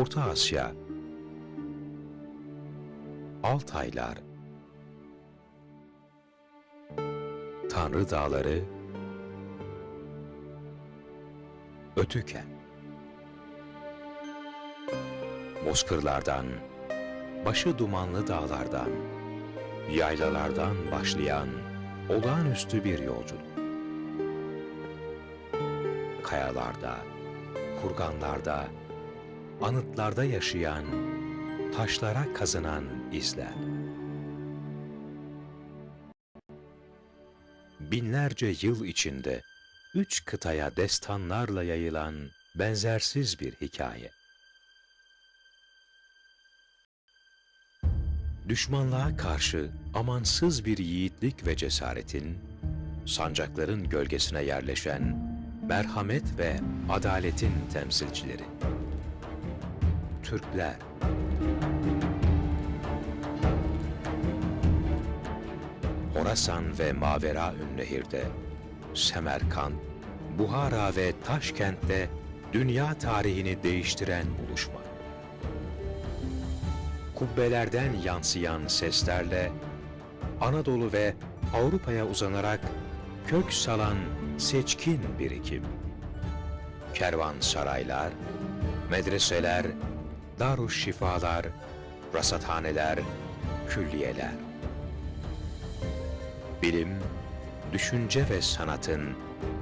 Orta Asya, Altaylar, Tanrı Dağları, Ötüken, Bozkırlardan, başı dumanlı dağlardan, yaylalardan başlayan olağanüstü bir yolculuk. Kayalarda, kurganlarda, anıtlarda yaşayan, taşlara kazınan izler. Binlerce yıl içinde üç kıtaya destanlarla yayılan benzersiz bir hikaye. Düşmanlığa karşı amansız bir yiğitlik ve cesaretin, sancakların gölgesine yerleşen merhamet ve adaletin temsilcileri. Türkler. Horasan ve Mavera Ünnehir'de, Semerkant, Buhara ve Taşkent'te dünya tarihini değiştiren buluşma. Kubbelerden yansıyan seslerle Anadolu ve Avrupa'ya uzanarak kök salan seçkin birikim. Kervansaraylar, medreseler, darüşşifalar, rasathaneler, külliyeler. Bilim, düşünce ve sanatın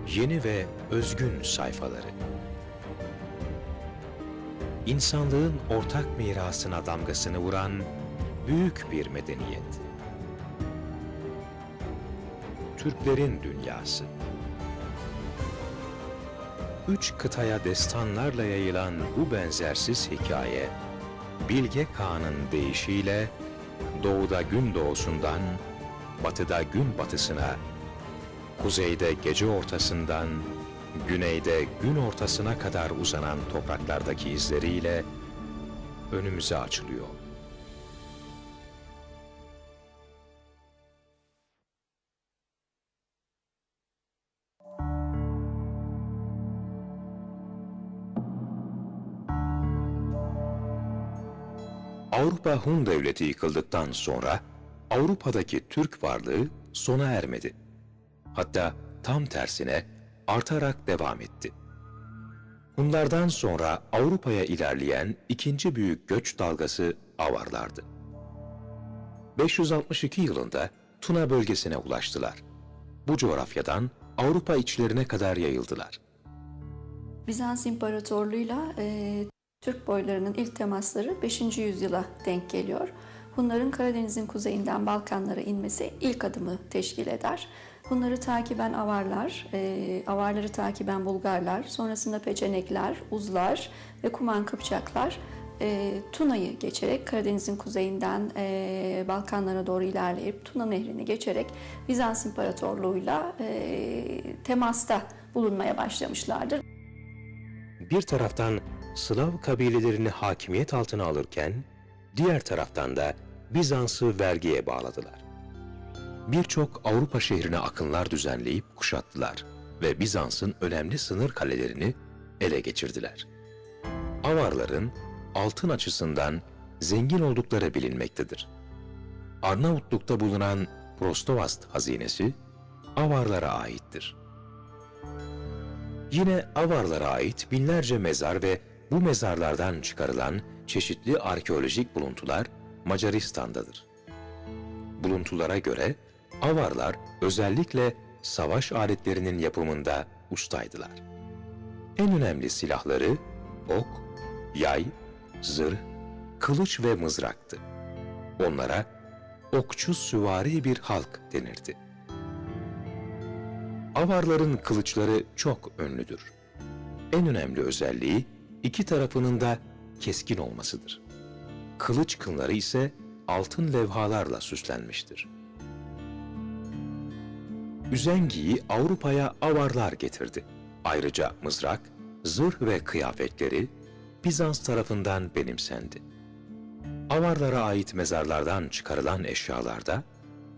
yeni ve özgün sayfaları. İnsanlığın ortak mirasına damgasını vuran büyük bir medeniyet. Türklerin dünyası. Üç kıtaya destanlarla yayılan bu benzersiz hikaye, Bilge Kağan'ın deyişiyle doğuda gün doğusundan, batıda gün batısına, kuzeyde gece ortasından, güneyde gün ortasına kadar uzanan topraklardaki izleriyle önümüze açılıyor. Avrupa Hun Devleti yıkıldıktan sonra Avrupa'daki Türk varlığı sona ermedi. Hatta tam tersine artarak devam etti. Hunlardan sonra Avrupa'ya ilerleyen ikinci büyük göç dalgası Avarlardı. 562 yılında Tuna bölgesine ulaştılar. Bu coğrafyadan Avrupa içlerine kadar yayıldılar. Bizans İmparatorluğu'yla e, Türk boylarının ilk temasları 5. yüzyıla denk geliyor. Hunların Karadeniz'in kuzeyinden Balkanlara inmesi ilk adımı teşkil eder. Bunları takiben Avarlar, e, Avarları takiben Bulgarlar, sonrasında Peçenekler, Uzlar ve Kuman Kıpçaklar e, Tuna'yı geçerek Karadeniz'in kuzeyinden e, Balkanlara doğru ilerleyip Tuna Nehri'ni geçerek Bizans İmparatorluğu'yla e, temasta bulunmaya başlamışlardır. Bir taraftan Slav kabilelerini hakimiyet altına alırken, diğer taraftan da Bizans'ı vergiye bağladılar. Birçok Avrupa şehrine akınlar düzenleyip kuşattılar ve Bizans'ın önemli sınır kalelerini ele geçirdiler. Avarların altın açısından zengin oldukları bilinmektedir. Arnavutluk'ta bulunan Prostovast hazinesi Avarlara aittir. Yine Avarlara ait binlerce mezar ve bu mezarlardan çıkarılan çeşitli arkeolojik buluntular Macaristan'dadır. Buluntulara göre Avarlar özellikle savaş aletlerinin yapımında ustaydılar. En önemli silahları ok, yay, zırh, kılıç ve mızraktı. Onlara okçu süvari bir halk denirdi. Avarların kılıçları çok ünlüdür. En önemli özelliği iki tarafının da keskin olmasıdır. Kılıç kınları ise altın levhalarla süslenmiştir. Üzengiyi Avrupa'ya avarlar getirdi. Ayrıca mızrak, zırh ve kıyafetleri Bizans tarafından benimsendi. Avarlara ait mezarlardan çıkarılan eşyalarda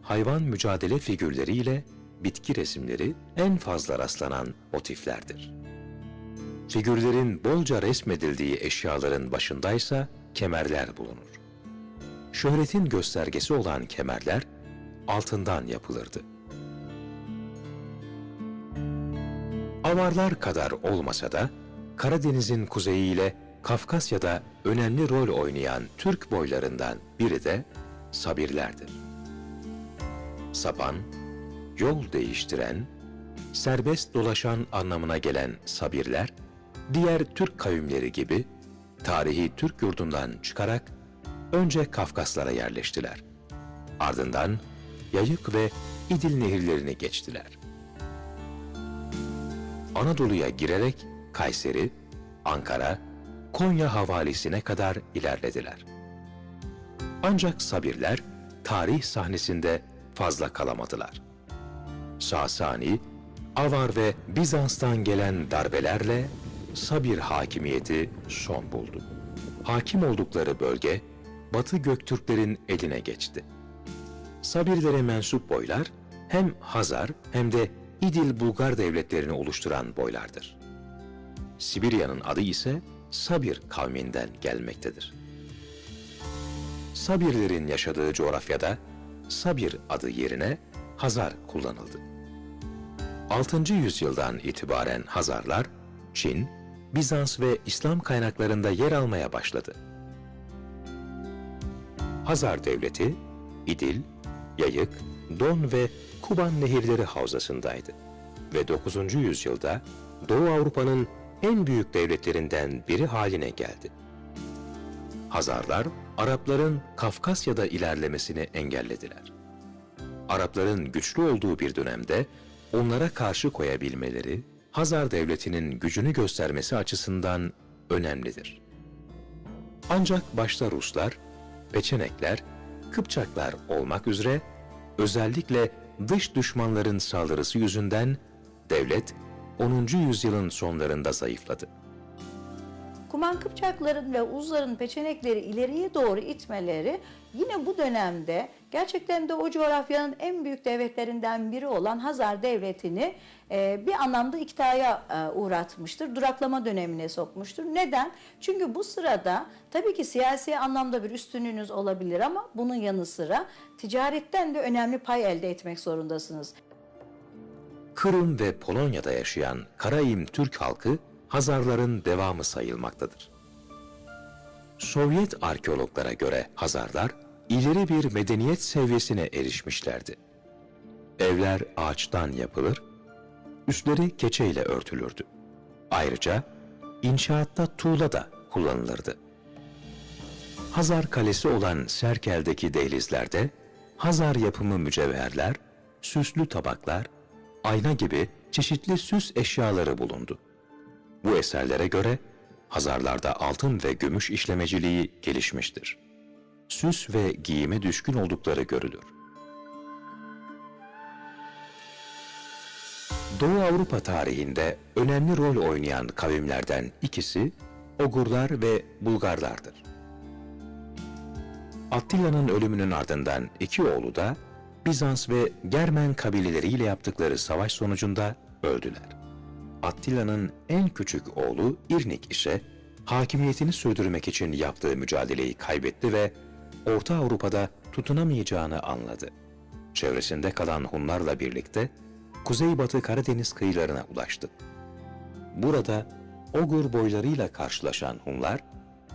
hayvan mücadele figürleriyle bitki resimleri en fazla rastlanan motiflerdir. Figürlerin bolca resmedildiği eşyaların başındaysa kemerler bulunur. Şöhretin göstergesi olan kemerler altından yapılırdı. Avarlar kadar olmasa da Karadeniz'in kuzeyiyle Kafkasya'da önemli rol oynayan Türk boylarından biri de Sabirlerdir. Sapan, yol değiştiren, serbest dolaşan anlamına gelen Sabirler, diğer Türk kavimleri gibi tarihi Türk yurdundan çıkarak önce Kafkaslara yerleştiler. Ardından Yayık ve İdil nehirlerini geçtiler. Anadolu'ya girerek Kayseri, Ankara, Konya havalisine kadar ilerlediler. Ancak Sabirler tarih sahnesinde fazla kalamadılar. Sasani, Avar ve Bizans'tan gelen darbelerle Sabir hakimiyeti son buldu. Hakim oldukları bölge Batı Göktürklerin eline geçti. Sabirlere mensup boylar hem Hazar hem de İdil Bulgar devletlerini oluşturan boylardır. Sibirya'nın adı ise Sabir kavminden gelmektedir. Sabirlerin yaşadığı coğrafyada Sabir adı yerine Hazar kullanıldı. 6. yüzyıldan itibaren Hazarlar, Çin, Bizans ve İslam kaynaklarında yer almaya başladı. Hazar Devleti, İdil, Yayık, Don ve Kuban nehirleri havzasındaydı ve 9. yüzyılda Doğu Avrupa'nın en büyük devletlerinden biri haline geldi. Hazarlar, Arapların Kafkasya'da ilerlemesini engellediler. Arapların güçlü olduğu bir dönemde onlara karşı koyabilmeleri, Hazar Devleti'nin gücünü göstermesi açısından önemlidir. Ancak başta Ruslar, Peçenekler, Kıpçaklar olmak üzere özellikle dış düşmanların saldırısı yüzünden devlet 10. yüzyılın sonlarında zayıfladı. Kuman Kıpçakların ve Uzların peçenekleri ileriye doğru itmeleri yine bu dönemde gerçekten de o coğrafyanın en büyük devletlerinden biri olan Hazar Devleti'ni e, bir anlamda iktidaya e, uğratmıştır. Duraklama dönemine sokmuştur. Neden? Çünkü bu sırada tabii ki siyasi anlamda bir üstünlüğünüz olabilir ama bunun yanı sıra ticaretten de önemli pay elde etmek zorundasınız. Kırım ve Polonya'da yaşayan Karaim Türk halkı Hazarların devamı sayılmaktadır. Sovyet arkeologlara göre Hazarlar ileri bir medeniyet seviyesine erişmişlerdi. Evler ağaçtan yapılır, üstleri keçeyle örtülürdü. Ayrıca inşaatta tuğla da kullanılırdı. Hazar Kalesi olan Serkel'deki dehlizlerde Hazar yapımı mücevherler, süslü tabaklar, ayna gibi çeşitli süs eşyaları bulundu. Bu eserlere göre Hazarlarda altın ve gümüş işlemeciliği gelişmiştir. Süs ve giyime düşkün oldukları görülür. Doğu Avrupa tarihinde önemli rol oynayan kavimlerden ikisi Ogurlar ve Bulgarlardır. Attila'nın ölümünün ardından iki oğlu da Bizans ve Germen kabileleriyle yaptıkları savaş sonucunda öldüler. Attila'nın en küçük oğlu İrnik ise hakimiyetini sürdürmek için yaptığı mücadeleyi kaybetti ve Orta Avrupa'da tutunamayacağını anladı. Çevresinde kalan Hunlarla birlikte Kuzeybatı Karadeniz kıyılarına ulaştı. Burada Ogur boylarıyla karşılaşan Hunlar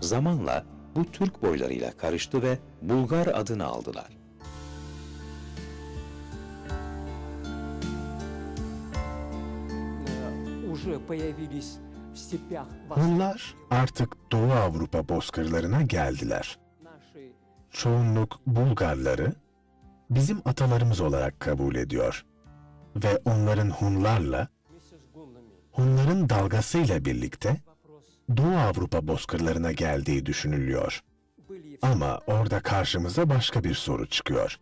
zamanla bu Türk boylarıyla karıştı ve Bulgar adını aldılar. Hunlar artık Doğu Avrupa bozkırlarına geldiler çoğunluk Bulgarları bizim atalarımız olarak kabul ediyor ve onların Hunlarla, Hunların dalgasıyla birlikte Doğu Avrupa bozkırlarına geldiği düşünülüyor. Ama orada karşımıza başka bir soru çıkıyor.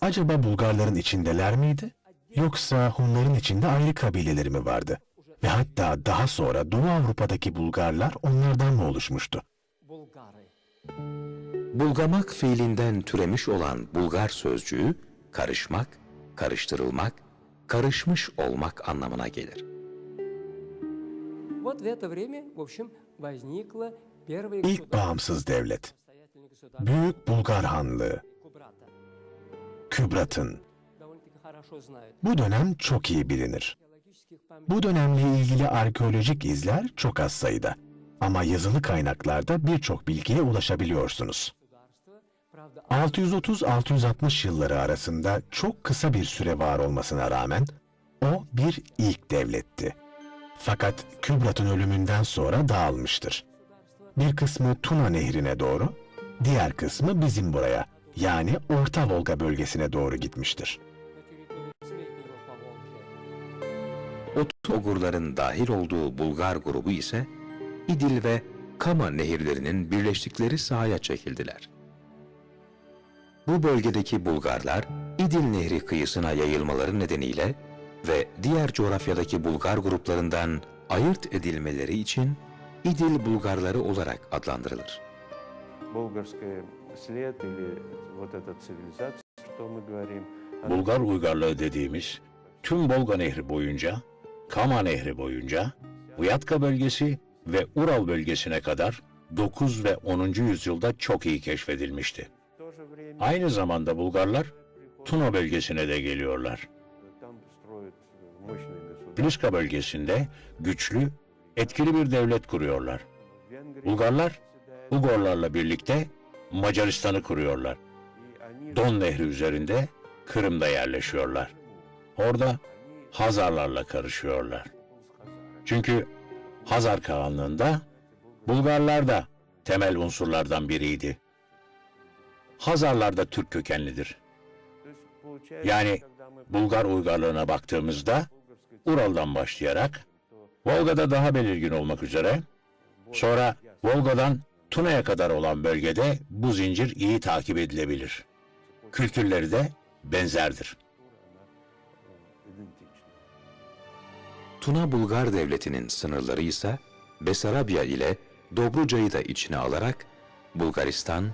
Acaba Bulgarların içindeler miydi? Yoksa Hunların içinde ayrı kabileleri mi vardı? Ve hatta daha sonra Doğu Avrupa'daki Bulgarlar onlardan mı oluşmuştu? Bulgamak fiilinden türemiş olan bulgar sözcüğü karışmak, karıştırılmak, karışmış olmak anlamına gelir. İlk bağımsız devlet, Büyük Bulgar Hanlığı, Kübrat'ın. Bu dönem çok iyi bilinir. Bu dönemle ilgili arkeolojik izler çok az sayıda ama yazılı kaynaklarda birçok bilgiye ulaşabiliyorsunuz. 630-660 yılları arasında çok kısa bir süre var olmasına rağmen o bir ilk devletti. Fakat Kübrat'ın ölümünden sonra dağılmıştır. Bir kısmı Tuna nehrine doğru, diğer kısmı bizim buraya yani Orta Volga bölgesine doğru gitmiştir. Ot Ogurların dahil olduğu Bulgar grubu ise İdil ve Kama nehirlerinin birleştikleri sahaya çekildiler. Bu bölgedeki Bulgarlar İdil Nehri kıyısına yayılmaları nedeniyle ve diğer coğrafyadaki Bulgar gruplarından ayırt edilmeleri için İdil Bulgarları olarak adlandırılır. Bulgar uygarlığı dediğimiz tüm Volga Nehri boyunca, Kama Nehri boyunca, Vyatka bölgesi ve Ural bölgesine kadar 9 ve 10. yüzyılda çok iyi keşfedilmişti. Aynı zamanda Bulgarlar Tuna bölgesine de geliyorlar. Pliska bölgesinde güçlü, etkili bir devlet kuruyorlar. Bulgarlar Ugorlarla birlikte Macaristan'ı kuruyorlar. Don Nehri üzerinde Kırım'da yerleşiyorlar. Orada Hazarlarla karışıyorlar. Çünkü Hazar Kağanlığı'nda Bulgarlar da temel unsurlardan biriydi. Hazarlar da Türk kökenlidir. Yani Bulgar uygarlığına baktığımızda Ural'dan başlayarak Volga'da daha belirgin olmak üzere sonra Volga'dan Tuna'ya kadar olan bölgede bu zincir iyi takip edilebilir. Kültürleri de benzerdir. Tuna Bulgar Devleti'nin sınırları ise Besarabya ile Dobruca'yı da içine alarak Bulgaristan,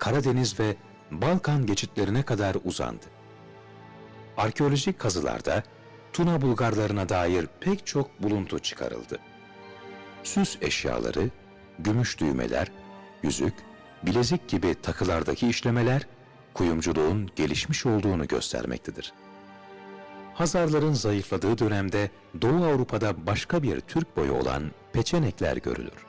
Karadeniz ve Balkan geçitlerine kadar uzandı. Arkeolojik kazılarda Tuna Bulgarlarına dair pek çok buluntu çıkarıldı. Süs eşyaları, gümüş düğmeler, yüzük, bilezik gibi takılardaki işlemeler kuyumculuğun gelişmiş olduğunu göstermektedir. Hazarların zayıfladığı dönemde Doğu Avrupa'da başka bir Türk boyu olan peçenekler görülür.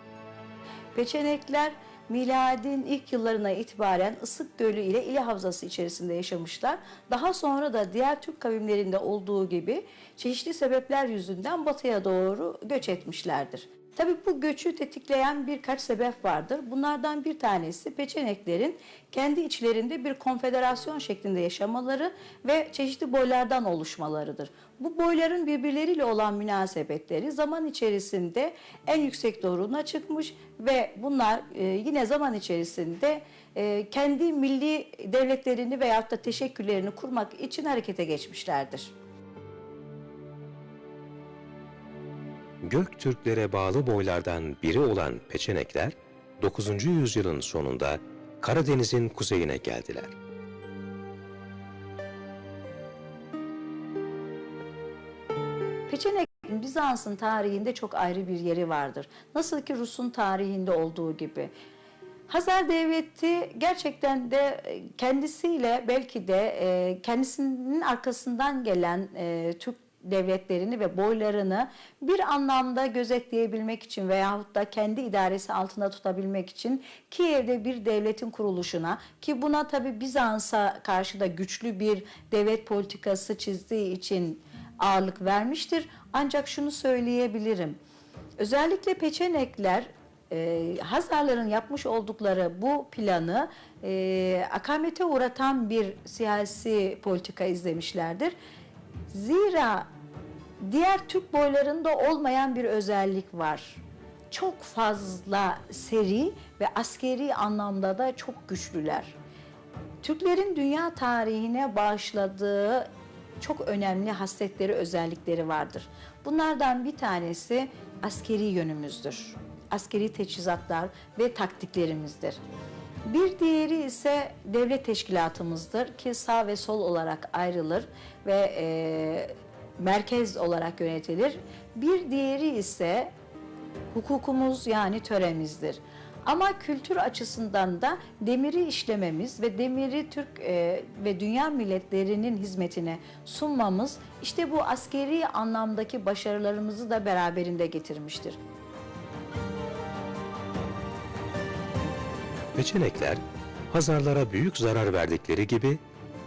Peçenekler miladin ilk yıllarına itibaren Isık Gölü ile İle Havzası içerisinde yaşamışlar. Daha sonra da diğer Türk kavimlerinde olduğu gibi çeşitli sebepler yüzünden batıya doğru göç etmişlerdir. Tabii bu göçü tetikleyen birkaç sebep vardır. Bunlardan bir tanesi peçeneklerin kendi içlerinde bir konfederasyon şeklinde yaşamaları ve çeşitli boylardan oluşmalarıdır. Bu boyların birbirleriyle olan münasebetleri zaman içerisinde en yüksek doğruna çıkmış ve bunlar e, yine zaman içerisinde e, kendi milli devletlerini veyahut da teşekkürlerini kurmak için harekete geçmişlerdir. Göktürklere bağlı boylardan biri olan peçenekler 9. yüzyılın sonunda Karadeniz'in kuzeyine geldiler. Peçenek Bizans'ın tarihinde çok ayrı bir yeri vardır. Nasıl ki Rus'un tarihinde olduğu gibi. Hazar Devleti gerçekten de e, kendisiyle belki de e, kendisinin arkasından gelen e, Türk devletlerini ve boylarını bir anlamda gözetleyebilmek için veyahut da kendi idaresi altında tutabilmek için Kiev'de bir devletin kuruluşuna ki buna tabi Bizans'a karşı da güçlü bir devlet politikası çizdiği için ağırlık vermiştir. Ancak şunu söyleyebilirim. Özellikle Peçenekler e, Hazarların yapmış oldukları bu planı e, akamete uğratan bir siyasi politika izlemişlerdir. Zira diğer Türk boylarında olmayan bir özellik var. Çok fazla seri ve askeri anlamda da çok güçlüler. Türklerin dünya tarihine bağışladığı çok önemli hasletleri, özellikleri vardır. Bunlardan bir tanesi askeri yönümüzdür. Askeri teçhizatlar ve taktiklerimizdir. Bir diğeri ise devlet teşkilatımızdır ki sağ ve sol olarak ayrılır ve e, merkez olarak yönetilir. Bir diğeri ise hukukumuz yani töremizdir. Ama kültür açısından da demiri işlememiz ve demiri Türk e, ve dünya milletlerinin hizmetine sunmamız işte bu askeri anlamdaki başarılarımızı da beraberinde getirmiştir. Peçenekler, Hazarlara büyük zarar verdikleri gibi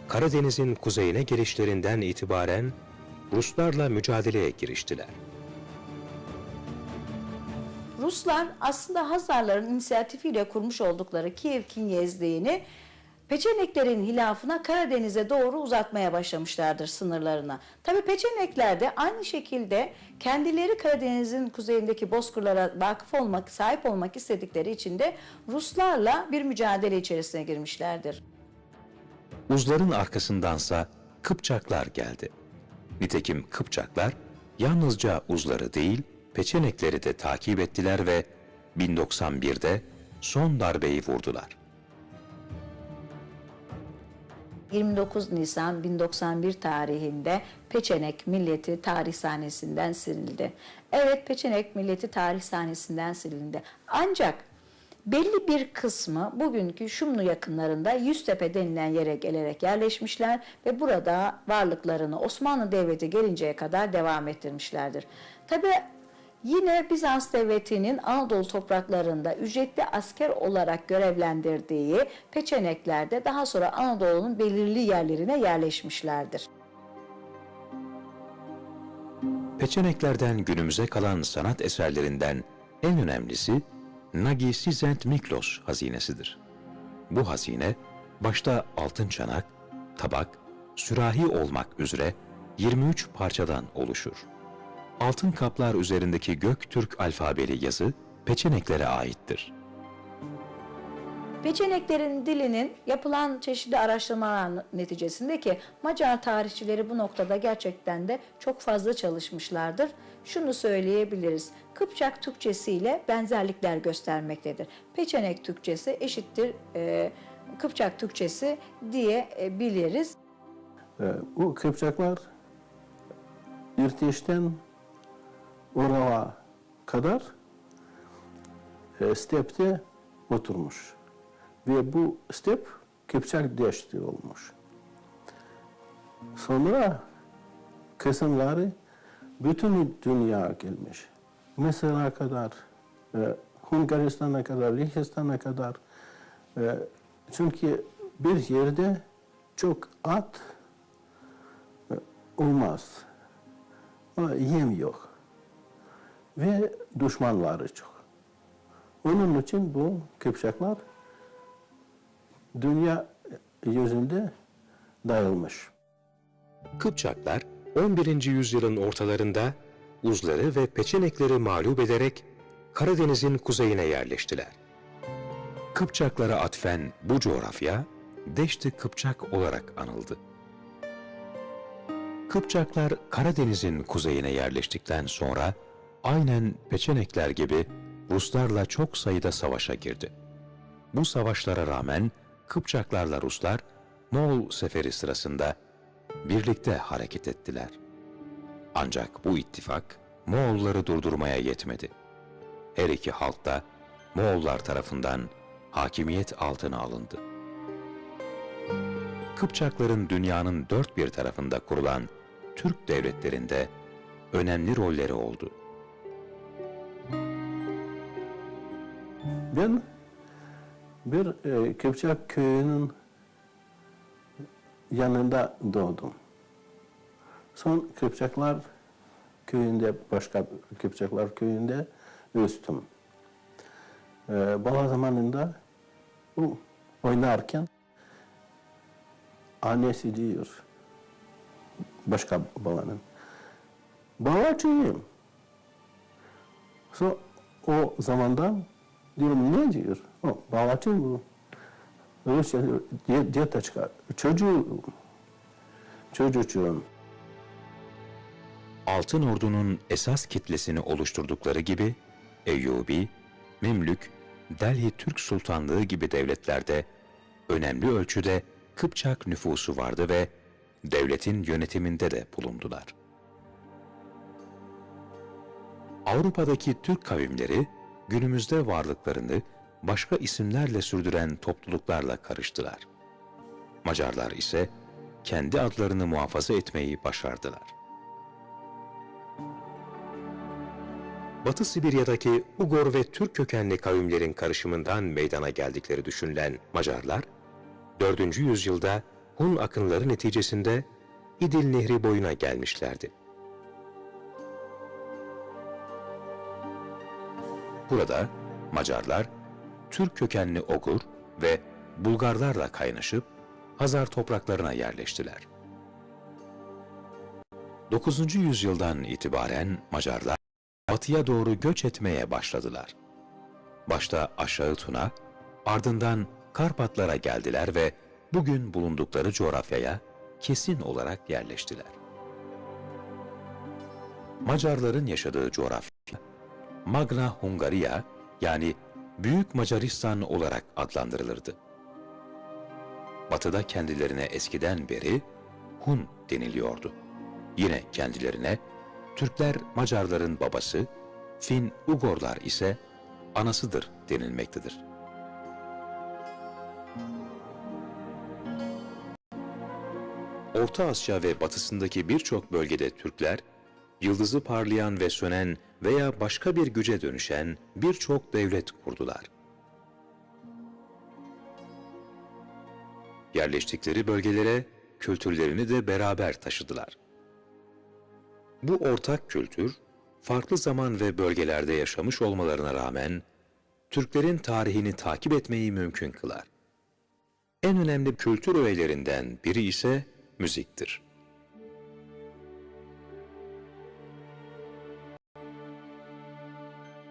Karadeniz'in kuzeyine girişlerinden itibaren Ruslarla mücadeleye giriştiler. Ruslar aslında Hazarların inisiyatifiyle kurmuş oldukları Kiev Kinyezliğini Peçeneklerin hilafına Karadeniz'e doğru uzatmaya başlamışlardır sınırlarına. Tabi Peçenekler de aynı şekilde kendileri Karadeniz'in kuzeyindeki bozkırlara vakıf olmak, sahip olmak istedikleri için de Ruslarla bir mücadele içerisine girmişlerdir. Uzların arkasındansa Kıpçaklar geldi. Nitekim Kıpçaklar yalnızca Uzları değil, Peçenekleri de takip ettiler ve 1091'de son darbeyi vurdular. 29 Nisan 1091 tarihinde Peçenek milleti tarih sahnesinden silindi. Evet Peçenek milleti tarih sahnesinden silindi. Ancak belli bir kısmı bugünkü Şumlu yakınlarında Yüztepe denilen yere gelerek yerleşmişler ve burada varlıklarını Osmanlı Devleti gelinceye kadar devam ettirmişlerdir. Tabi Yine Bizans Devleti'nin Anadolu topraklarında ücretli asker olarak görevlendirdiği Peçenekler'de daha sonra Anadolu'nun belirli yerlerine yerleşmişlerdir. Peçeneklerden günümüze kalan sanat eserlerinden en önemlisi Nagi Sizent Miklos hazinesidir. Bu hazine başta altın çanak, tabak, sürahi olmak üzere 23 parçadan oluşur. Altın kaplar üzerindeki Göktürk alfabeli yazı Peçeneklere aittir. Peçeneklerin dilinin yapılan çeşitli araştırmalar neticesinde ki Macar tarihçileri bu noktada gerçekten de çok fazla çalışmışlardır. Şunu söyleyebiliriz. Kıpçak Türkçesi ile benzerlikler göstermektedir. Peçenek Türkçesi eşittir e, Kıpçak Türkçesi diyebiliriz. Ee, Bu Kıpçaklar İrtiş'ten Ural'a kadar e, stepte oturmuş. Ve bu step Kıpçak deşti olmuş. Sonra kısımları bütün dünya gelmiş. Mısır'a kadar, e, Hungaristan'a kadar, Lihistan'a kadar. E, çünkü bir yerde çok at e, olmaz. Ama yem yok. Ve düşmanları çok. Onun için bu Kıpçaklar dünya yüzünde dayılmış. Kıpçaklar 11. yüzyılın ortalarında Uzları ve Peçenekleri mağlup ederek Karadeniz'in kuzeyine yerleştiler. Kıpçaklara atfen bu coğrafya Deşti Kıpçak olarak anıldı. Kıpçaklar Karadeniz'in kuzeyine yerleştikten sonra aynen Peçenekler gibi Ruslarla çok sayıda savaşa girdi. Bu savaşlara rağmen Kıpçaklarla Ruslar Moğol seferi sırasında birlikte hareket ettiler. Ancak bu ittifak Moğolları durdurmaya yetmedi. Her iki halk da Moğollar tarafından hakimiyet altına alındı. Kıpçakların dünyanın dört bir tarafında kurulan Türk devletlerinde önemli rolleri oldu. Ben bir e, Kıpçak köyünün yanında doğdum. Son Kıpçaklar köyünde, başka Kıpçaklar köyünde üstüm. E, bala zamanında bu oynarken annesi diyor başka balanın. Balacıyım. So, o zamandan diyorum ne diyor? O, bu. Rusya diyor, diye, diye çıkar. Çocuğu, çocuğum. Altın Ordu'nun esas kitlesini oluşturdukları gibi Eyyubi, Memlük, Delhi Türk Sultanlığı gibi devletlerde önemli ölçüde Kıpçak nüfusu vardı ve devletin yönetiminde de bulundular. Avrupa'daki Türk kavimleri günümüzde varlıklarını başka isimlerle sürdüren topluluklarla karıştılar. Macarlar ise kendi adlarını muhafaza etmeyi başardılar. Batı Sibirya'daki Ugor ve Türk kökenli kavimlerin karışımından meydana geldikleri düşünülen Macarlar, 4. yüzyılda Hun akınları neticesinde İdil Nehri boyuna gelmişlerdi. Burada Macarlar, Türk kökenli Ogur ve Bulgarlarla kaynaşıp Hazar topraklarına yerleştiler. 9. yüzyıldan itibaren Macarlar batıya doğru göç etmeye başladılar. Başta aşağı Tuna, ardından Karpatlara geldiler ve bugün bulundukları coğrafyaya kesin olarak yerleştiler. Macarların yaşadığı coğrafya, Magna Hungaria yani Büyük Macaristan olarak adlandırılırdı. Batıda kendilerine eskiden beri Hun deniliyordu. Yine kendilerine Türkler Macarların babası, Fin Ugorlar ise anasıdır denilmektedir. Orta Asya ve batısındaki birçok bölgede Türkler, yıldızı parlayan ve sönen veya başka bir güce dönüşen birçok devlet kurdular. Yerleştikleri bölgelere kültürlerini de beraber taşıdılar. Bu ortak kültür, farklı zaman ve bölgelerde yaşamış olmalarına rağmen, Türklerin tarihini takip etmeyi mümkün kılar. En önemli kültür öğelerinden biri ise müziktir.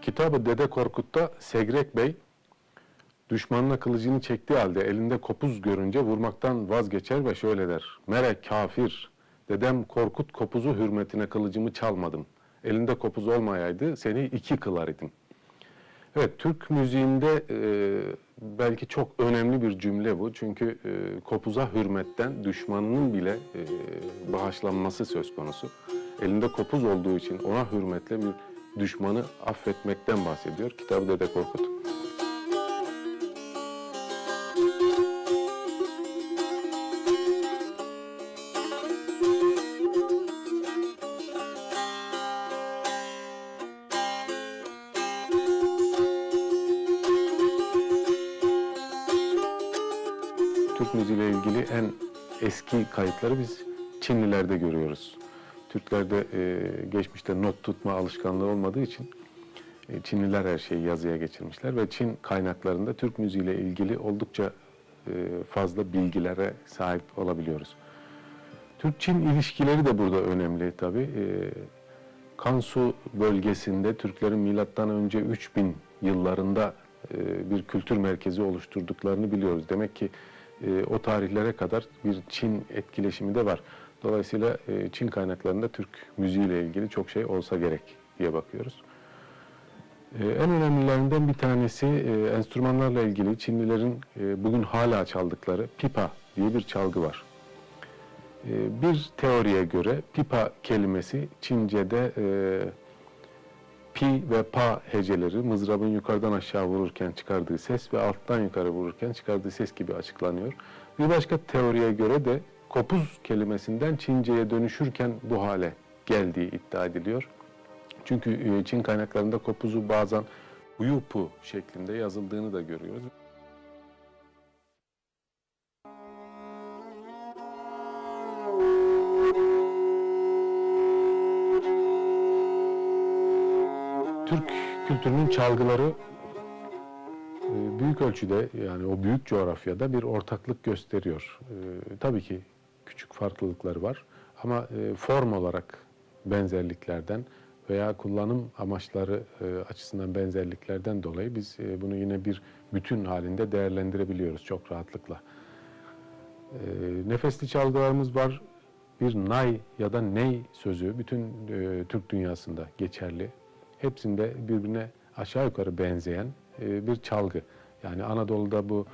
Kitabı Dede Korkut'ta Segrek Bey düşmanına kılıcını çektiği halde elinde kopuz görünce vurmaktan vazgeçer ve şöyle der. Mere kafir, dedem Korkut kopuzu hürmetine kılıcımı çalmadım. Elinde kopuz olmayaydı seni iki kılar idim. Evet, Türk müziğinde e, belki çok önemli bir cümle bu. Çünkü e, kopuza hürmetten düşmanının bile e, bağışlanması söz konusu. Elinde kopuz olduğu için ona hürmetle bir düşmanı affetmekten bahsediyor kitabı Dede Korkut. Türk müziğiyle ilgili en eski kayıtları biz. Türklerde e, geçmişte not tutma alışkanlığı olmadığı için e, Çinliler her şeyi yazıya geçirmişler ve Çin kaynaklarında Türk müziğiyle ilgili oldukça e, fazla bilgilere sahip olabiliyoruz. Türk-Çin ilişkileri de burada önemli tabii. E, Kansu bölgesinde Türklerin milattan önce 3000 yıllarında e, bir kültür merkezi oluşturduklarını biliyoruz. Demek ki e, o tarihlere kadar bir Çin etkileşimi de var. Dolayısıyla e, Çin kaynaklarında Türk müziğiyle ilgili çok şey olsa gerek diye bakıyoruz. E, en önemlilerinden bir tanesi e, enstrümanlarla ilgili Çinlilerin bugün hala çaldıkları pipa diye bir çalgı var. Bir teoriye göre pipa kelimesi Çince'de pi ve pa heceleri mızrabın yukarıdan aşağı vururken çıkardığı ses ve alttan yukarı vururken çıkardığı ses gibi açıklanıyor. Bir başka teoriye göre de kopuz kelimesinden Çince'ye dönüşürken bu hale geldiği iddia ediliyor. Çünkü e, Çin kaynaklarında kopuzu bazen uyupu şeklinde yazıldığını da görüyoruz. Türk kültürünün çalgıları e, büyük ölçüde yani o büyük coğrafyada bir ortaklık gösteriyor. E, Tabii ki küçük farklılıkları var ama e, form olarak benzerliklerden veya kullanım amaçları e, açısından benzerliklerden dolayı biz e, bunu yine bir bütün halinde değerlendirebiliyoruz çok rahatlıkla. Nefesli çalgılarımız var. Bir nay ya da ney sözü bütün Türk dünyasında geçerli. Hepsinde birbirine aşağı yukarı benzeyen bir çalgı. Yani Anadolu'da bu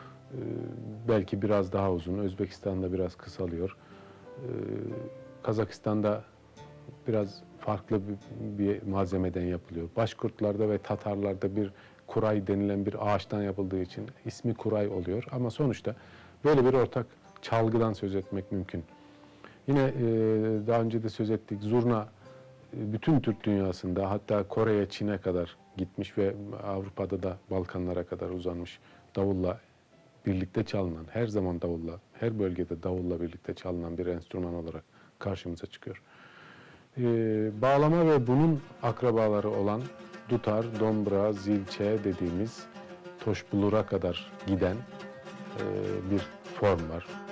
belki biraz daha uzun, Özbekistan'da biraz kısalıyor. E, Kazakistan'da biraz farklı bir, bir malzemeden yapılıyor. Başkurtlarda ve Tatarlarda bir kuray denilen bir ağaçtan yapıldığı için ismi kuray oluyor. Ama sonuçta böyle bir ortak çalgıdan söz etmek mümkün. Yine e, daha önce de söz ettik zurna e, bütün Türk dünyasında hatta Kore'ye, Çin'e kadar gitmiş ve Avrupa'da da Balkanlara kadar uzanmış davulla birlikte çalınan, her zaman davulla, her bölgede davulla birlikte çalınan bir enstrüman olarak karşımıza çıkıyor. Ee, bağlama ve bunun akrabaları olan dutar, dombra, zilçe dediğimiz toşbulura kadar giden e, bir form var.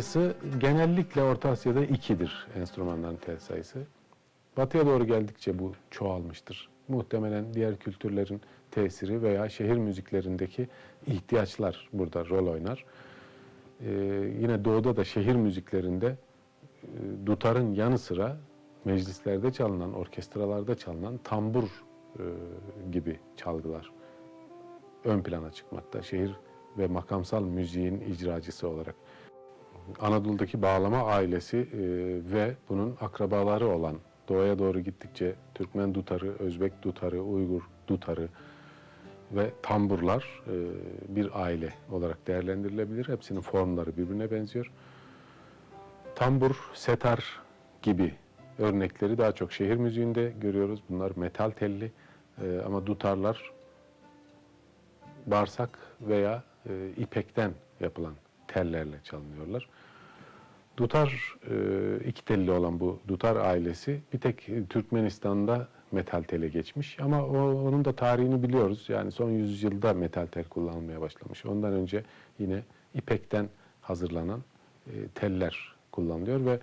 Sayısı genellikle Orta Asya'da 2'dir enstrümanların tel sayısı. Batıya doğru geldikçe bu çoğalmıştır. Muhtemelen diğer kültürlerin tesiri veya şehir müziklerindeki ihtiyaçlar burada rol oynar. Ee, yine doğuda da şehir müziklerinde e, dutarın yanı sıra meclislerde çalınan, orkestralarda çalınan tambur e, gibi çalgılar ön plana çıkmakta. Şehir ve makamsal müziğin icracısı olarak. Anadolu'daki bağlama ailesi e, ve bunun akrabaları olan doğuya doğru gittikçe Türkmen dutarı, Özbek dutarı, Uygur dutarı ve tamburlar e, bir aile olarak değerlendirilebilir. Hepsinin formları birbirine benziyor. Tambur, setar gibi örnekleri daha çok şehir müziğinde görüyoruz. Bunlar metal telli e, ama dutarlar bağırsak veya e, ipekten yapılan tellerle çalınıyorlar. Dutar, e, iki telli olan bu Dutar ailesi bir tek Türkmenistan'da metal tele geçmiş. Ama onun da tarihini biliyoruz. Yani son yüzyılda metal tel kullanılmaya başlamış. Ondan önce yine ipekten hazırlanan e, teller kullanılıyor ve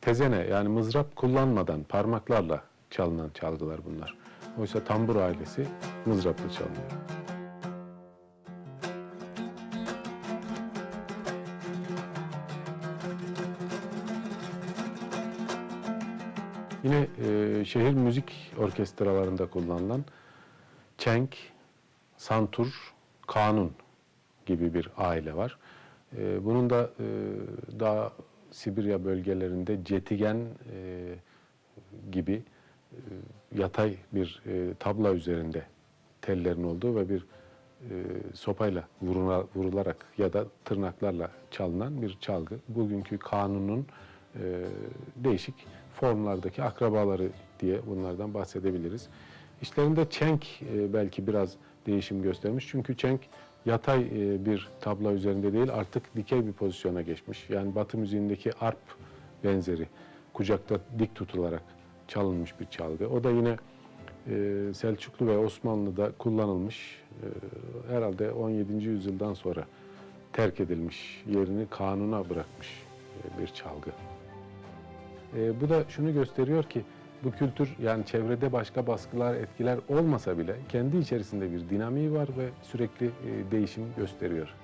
tezene yani mızrap kullanmadan parmaklarla çalınan çalgılar bunlar. Oysa tambur ailesi mızrapla çalınıyor. Yine e, şehir müzik orkestralarında kullanılan çenk, santur, kanun gibi bir aile var. E, bunun da e, daha Sibirya bölgelerinde cetigen e, gibi e, yatay bir e, tabla üzerinde tellerin olduğu ve bir e, sopayla vurula, vurularak ya da tırnaklarla çalınan bir çalgı. Bugünkü kanunun e, değişik formlardaki akrabaları diye bunlardan bahsedebiliriz. İşlerinde çenk e, belki biraz değişim göstermiş. Çünkü çenk yatay e, bir tabla üzerinde değil artık dikey bir pozisyona geçmiş. Yani Batı müziğindeki arp benzeri kucakta dik tutularak çalınmış bir çalgı. O da yine e, Selçuklu ve Osmanlı'da kullanılmış. Herhalde 17. yüzyıldan sonra terk edilmiş, yerini kanuna bırakmış bir çalgı. E, bu da şunu gösteriyor ki bu kültür yani çevrede başka baskılar, etkiler olmasa bile kendi içerisinde bir dinamiği var ve sürekli e, değişim gösteriyor.